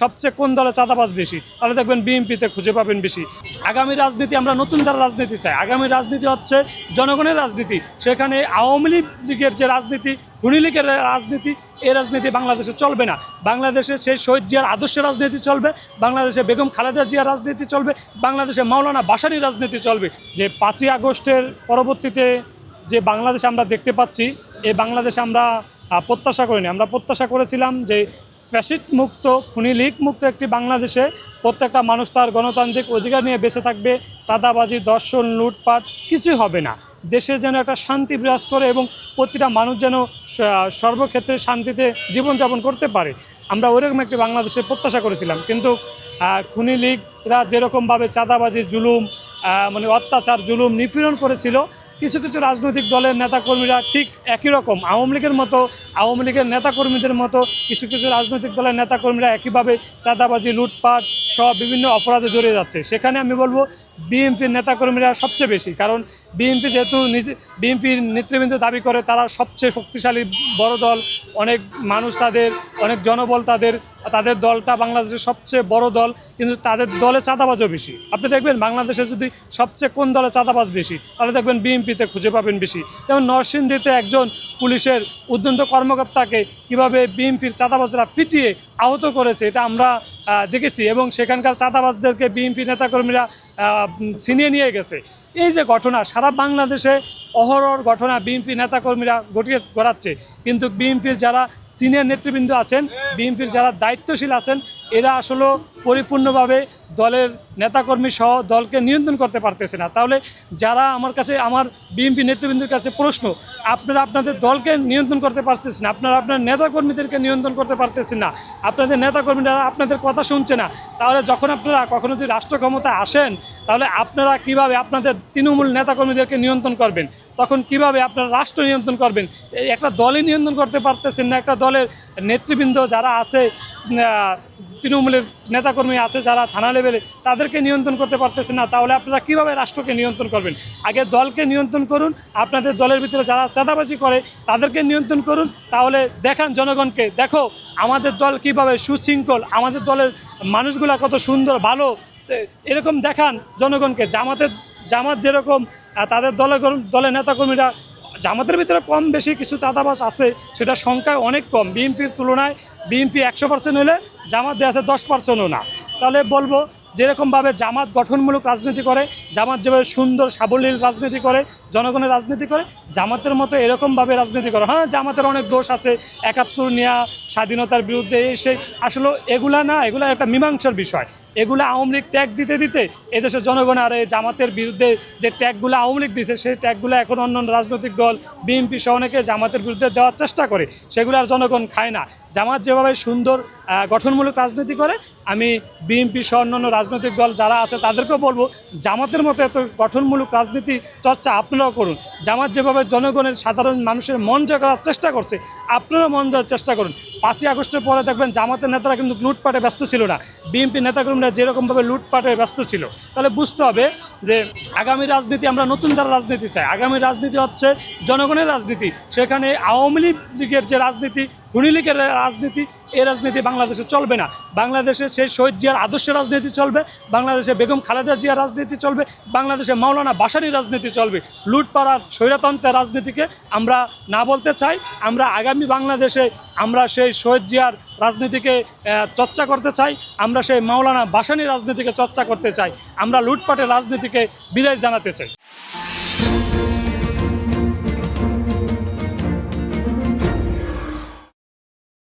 সবচেয়ে কোন দলে চাঁদাবাজ বেশি? তাহলে দেখবেন বিএনপিতে খুঁজে পাবেন বেশি। আগামী রাজনীতি আমরা নতুন ধারা রাজনীতি চাই। আগামী রাজনীতি হচ্ছে জনগণের রাজনীতি। সেখানে আওয়ামী লীগের যে রাজনীতি, খুনি লীগের রাজনীতি এই রাজনীতি বাংলাদেশে চলবে না। বাংলাদেশে সেই শহীদ জিয়ার আদর্শ রাজনীতি চলবে। বাংলাদেশে বেগম খালেদা জিয়ার রাজনীতি চলবে। বাংলাদেশে মাওলানা বাসানি রাজনীতি চলবে। যে পাঁচই আগস্টের পরবর্তীতে যে বাংলাদেশ আমরা দেখতে পাচ্ছি এই বাংলাদেশে আমরা প্রত্যাশা করিনি। আমরা প্রত্যাশা করেছিলাম যে ফ্যাসিড মুক্ত খুনি লীগ মুক্ত একটি বাংলাদেশে প্রত্যেকটা মানুষ তার গণতান্ত্রিক অধিকার নিয়ে বেঁচে থাকবে, চাঁদাবাজি দর্শন লুটপাট, কিছুই হবে না। দেশে যেন একটা শান্তি বিরাজ করে এবং প্রতিটা মানুষ যেন সর্বক্ষেত্রে শান্তিতে জীবনযাপন করতে পারে। আমরা ওইরকম একটি বাংলাদেশে প্রত্যাশা করেছিলাম। কিন্তু খুনি লীগরা যেরকমভাবে চাঁদাবাজি, জুলুম মানে অত্যাচার, জুলুম নিপীড়ন করেছিল কিছু কিছু রাজনৈতিক দলের নেতাকর্মীরা ঠিক একই রকম, আওয়ামী লীগের মতো, আওয়ামী লীগের নেতাকর্মীদের মতো কিছু কিছু রাজনৈতিক দলের নেতাকর্মীরা একইভাবে চাঁদাবাজি, লুটপাট সব বিভিন্ন অপরাধে জড়িয়ে যাচ্ছে। সেখানে আমি বলব বিএনপির নেতাকর্মীরা সবচেয়ে বেশি, কারণ বিএনপি যেহেতু নিজে বিএনপির নেতৃবৃন্দ দাবি করে তারা সবচেয়ে শক্তিশালী বড় দল, অনেক মানুষ তাদের, অনেক জনবল তাদের তাদের দলটা বাংলাদেশের সবচেয়ে বড় দল, কিন্তু তাদের দলে চাঁদাবাজও বেশি। আপনি দেখবেন বাংলাদেশে যদি সবচেয়ে কোন দলে চাঁদাবাজ বেশি, তাহলে দেখবেন বিএনপিতে খুঁজে পাবেন বেশি। যেমন নরসিংদীতে একজন পুলিশের উদ্যন্ত কর্মকর্তাকে কীভাবে বিএনপির চাঁদাবাজরা পিটিয়ে আহত করেছে, এটা আমরা দেখেছি এবং সেখানকার চাঁদাবাজদেরকে বিএনপি নেতাকর্মীরা ছিনিয়ে নিয়ে গেছে। এই যে ঘটনা, সারা বাংলাদেশে অহরহর ঘটনা বিএনপি নেতাকর্মীরা ঘটিয়ে ঘটাচ্ছে। কিন্তু বিএনপির যারা সিনিয়র নেতৃবৃন্দ আছেন, বিএনপির যারা দায়িত্বশীল আছেন, এরা আসলে পরিপূর্ণভাবে দলের নেতাকর্মী সহ দলকে নিয়ন্ত্রণ করতে পারতেছে না। তাহলে যারা আমার কাছে, আমার বিএনপি নেতৃবৃন্দের কাছে প্রশ্ন, আপনারা আপনাদের দলকে নিয়ন্ত্রণ করতে পারতেছেন আপনারা আপনার নেতাকর্মীদেরকে নিয়ন্ত্রণ করতে পারতেছেন না, আপনাদের নেতাকর্মীরা আপনাদের কথা শুনছে না। তাহলে যখন আপনারা কখনো যদি রাষ্ট্র ক্ষমতায় আসেন, তাহলে আপনারা কীভাবে আপনাদের তৃণমূল নেতাকর্মীদেরকে নিয়ন্ত্রণ করবেন? তখন কীভাবে আপনারা রাষ্ট্র নিয়ন্ত্রণ করবেন? একটা দলই নিয়ন্ত্রণ করতে পারতেছেন না। একটা দলের নেতৃবৃন্দ যারা আছে তৃণমূলের নেতাকর্মী আছে যারা থানা লেভেলে, তাদেরকে নিয়ন্ত্রণ করতে পারতেছেন না। তাহলে আপনারা কীভাবে রাষ্ট্রকে নিয়ন্ত্রণ করবেন? আগে দলকে নিয়ন্ত্রণ করুন, আপনাদের দলের ভিতরে যারা চাঁদাবাজি করে, তাদেরকে নিয়ন্ত্রণ করুন। তাহলে দেখান জনগণকে, দেখো, আমাদের দল কীভাবে সুশৃঙ্খল, আমাদের দলের মানুষগুলা কত সুন্দর, ভালো। এরকম দেখান জনগণকে, জামাতের, জামাত যেরকম তাদের দলের দলের নেতাকর্মীরা, জামাতের ভিতরে কম বেশি কিছু চাঁদাবাস আছে, সেটা সংখ্যায় অনেক কম। বিএনপির তুলনায় বিএনপি একশো পার্সেন্ট হলে জামাত দেওয়া আছে দশ পার্সেন্টও না। তাহলে বলব যেরকমভাবে জামাত গঠনমূলক রাজনীতি করে, জামাত যেভাবে সুন্দর সাবলীল রাজনীতি করে, জনগণের রাজনীতি করে, জামাতের মতো এরকমভাবে রাজনীতি করে। হ্যাঁ জামাতের অনেক দোষ আছে, একাত্তর নেওয়া স্বাধীনতার বিরুদ্ধে এসে আসলে এগুলা না, এগুলা একটা মীমাংসার বিষয়। এগুলো আওয়ামী লীগ ট্যাগ দিতে দিতে এদেশের জনগণ আর এই জামাতের বিরুদ্ধে যে ট্যাগগুলো আওয়ামী লীগ দিছে, সেই ট্যাগগুলো এখন অন্য রাজনৈতিক দল, বিএনপি সহ অনেকে জামাতের বিরুদ্ধে দেওয়ার চেষ্টা করে। সেগুলো আর জনগণ খায় না। জামাত যেভাবে সুন্দর গঠনমূলক রাজনীতি করে, আমি বিএনপি সহ অন্যান্য রাজনৈতিক দল যারা আছে তাদেরকেও বলব, জামাতের মতো এত গঠনমূলক রাজনীতি চর্চা আপনারাও করুন। জামাত যেভাবে জনগণের সাধারণ মানুষের মন জয় করার চেষ্টা করছে, আপনারাও মন জয়ের চেষ্টা করুন। পাঁচই আগস্টের পরে দেখবেন জামাতের নেতারা কিন্তু লুটপাটে ব্যস্ত ছিল না। বিএনপি নেতাকর্মীরা যেরকমভাবে লুটপাটে ব্যস্ত ছিল, তাহলে বুঝতে হবে যে আগামী রাজনীতি আমরা নতুন যারা রাজনীতি চাই, আগামী রাজনীতি হচ্ছে জনগণের রাজনীতি। সেখানে আওয়ামী লীগের যে রাজনীতি খুনি লীগের রাজনীতি, এই রাজনীতি বাংলাদেশে চলবে না। বাংলাদেশে সেই শহীদ জিয়ার আদর্শ রাজনীতি চলবে, বাংলাদেশে বেগম খালেদা জিয়ার রাজনীতি চলবে, বাংলাদেশে মাওলানা বাসানি রাজনীতি চলবে। লুটপাড়ার, স্বৈরতন্ত্রের রাজনীতিকে আমরা না বলতে চাই, আমরা আগামী বাংলাদেশে আমরা সেই শহীদ জিয়ার রাজনীতিকে চর্চা করতে চাই, আমরা সেই মাওলানা বাসানি রাজনীতিকে চর্চা করতে চাই, আমরা লুটপাটের রাজনীতিকে বিদায় জানাতে চাই।